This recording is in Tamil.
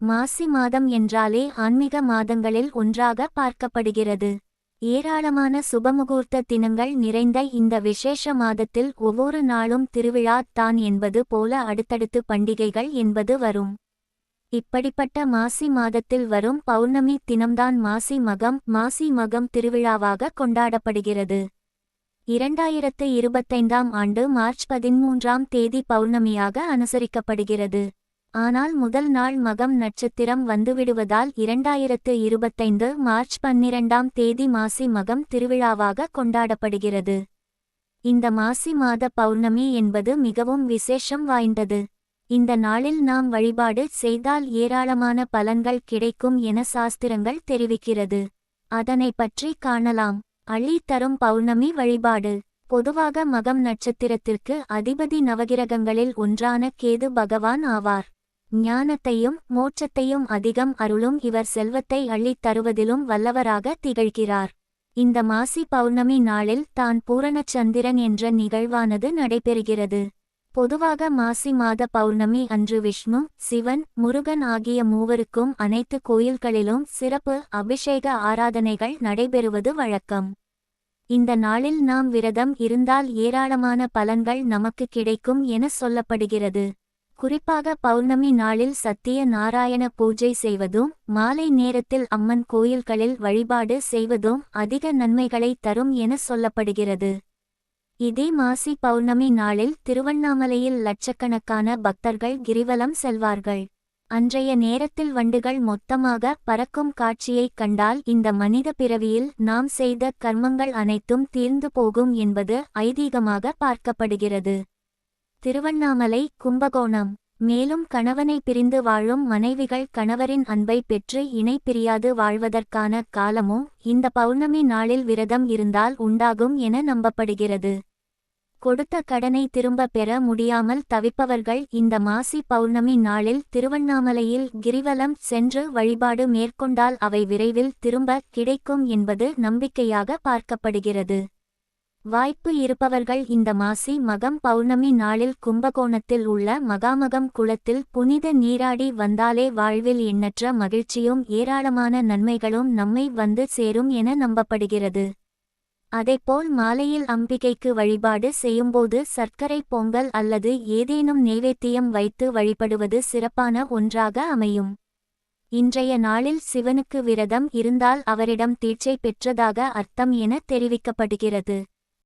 மாசி மாதம் என்றாலே ஆன்மீக மாதங்களில் ஒன்றாக பார்க்கப்படுகிறது. ஏராளமான சுபமுகூர்த்த தினங்கள் நிறைந்த இந்த விசேஷ மாதத்தில் ஒவ்வொரு நாளும் திருவிழா தான் என்பது போல அடுத்தடுத்து பண்டிகைகள் என்பது வரும். இப்படிப்பட்ட மாசி மாதத்தில் வரும் பௌர்ணமி தினம்தான் மாசி மகம் மாசி மகம் திருவிழாவாக கொண்டாடப்படுகிறது. இரண்டாயிரத்து இருபத்தைந்தாம் ஆண்டு மார்ச் பதிமூன்றாம் தேதி பௌர்ணமியாக அனுசரிக்கப்படுகிறது. ஆனால் முதல் நாள் மகம் நட்சத்திரம் வந்துவிடுவதால் இரண்டாயிரத்து இருபத்தைந்து மார்ச் பன்னிரண்டாம் தேதி மாசி மகம் திருவிழாவாக கொண்டாடப்படுகிறது. இந்த மாசி மாத பௌர்ணமி என்பது மிகவும் விசேஷம் வாய்ந்தது. இந்த நாளில் நாம் வழிபாடு செய்தால் ஏராளமான பலன்கள் கிடைக்கும் என சாஸ்திரங்கள் தெரிவிக்கிறது. அதனை பற்றி காணலாம். அள்ளி தரும் பௌர்ணமி வழிபாடு. பொதுவாக மகம் நட்சத்திரத்திற்கு அதிபதி நவகிரகங்களில் ஒன்றான கேது பகவான் ஆவார். ஞானத்தையும் மோட்சத்தையும் அதிகம் அருளும் இவர் செல்வத்தை அள்ளித் தருவதிலும் வல்லவராக திகழ்கிறார். இந்த மாசி பௌர்ணமி நாளில் தான் பூரணச்சந்திரன் என்ற நிகழ்வானது நடைபெறுகிறது. பொதுவாக மாசி மாத பௌர்ணமி அன்று விஷ்ணு சிவன் முருகன் ஆகிய மூவருக்கும் அனைத்து கோயில்களிலும் சிறப்பு அபிஷேக ஆராதனைகள் நடைபெறுவது வழக்கம். இந்த நாளில் நாம் விரதம் இருந்தால் ஏராளமான பலன்கள் நமக்கு கிடைக்கும் என சொல்லப்படுகிறது. குறிப்பாக பௌர்ணமி நாளில் சத்திய நாராயண பூஜை செய்வதும் மாலை நேரத்தில் அம்மன் கோயில்களில் வழிபாடு செய்வதும் அதிக நன்மைகளை தரும் என சொல்லப்படுகிறது. இதே மாசி பௌர்ணமி நாளில் திருவண்ணாமலையில் லட்சக்கணக்கான பக்தர்கள் கிரிவலம் செல்வார்கள். அன்றைய நேரத்தில் வண்டுகள் மொத்தமாக பறக்கும் காட்சியைக் கண்டால் இந்த மனித பிறவியில் நாம் செய்த கர்மங்கள் அனைத்தும் தீர்ந்து போகும் என்பது ஐதீகமாக பார்க்கப்படுகிறது. திருவண்ணாமலை கும்பகோணம். மேலும் கணவனை பிரிந்து வாழும் மனைவிகள் கணவரின் அன்பை பெற்று இணை பிரியாது வாழ்வதற்கான காலமும் இந்த பௌர்ணமி நாளில் விரதம் இருந்தால் உண்டாகும் என நம்பப்படுகிறது. கொடுத்த கடனை திரும்ப பெற முடியாமல் தவிப்பவர்கள் இந்த மாசி பௌர்ணமி நாளில் திருவண்ணாமலையில் கிரிவலம் சென்று வழிபாடு மேற்கொண்டால் அவை விரைவில் திரும்ப கிடைக்கும் என்பது நம்பிக்கையாக பார்க்கப்படுகிறது. வாய்ப்பு இருப்பவர்கள் இந்த மாசி மகம் பௌர்ணமி நாளில் கும்பகோணத்தில் உள்ள மகாமகம் குளத்தில் புனித நீராடி வந்தாலே வாழ்வில் எண்ணற்ற மகிழ்ச்சியும் ஏராளமான நன்மைகளும் நம்மை வந்து சேரும் என நம்பப்படுகிறது. அதேபோல் மாலையில் அம்பிகைக்கு வழிபாடு செய்யும்போது சர்க்கரை பொங்கல் அல்லது ஏதேனும் நைவேத்தியம் வைத்து வழிபடுவது சிறப்பான ஒன்றாக அமையும். இன்றைய நாளில் சிவனுக்கு விரதம் இருந்தால் அவரிடம் தீட்சை பெற்றதாக அர்த்தம் என தெரிவிக்கப்படுகிறது.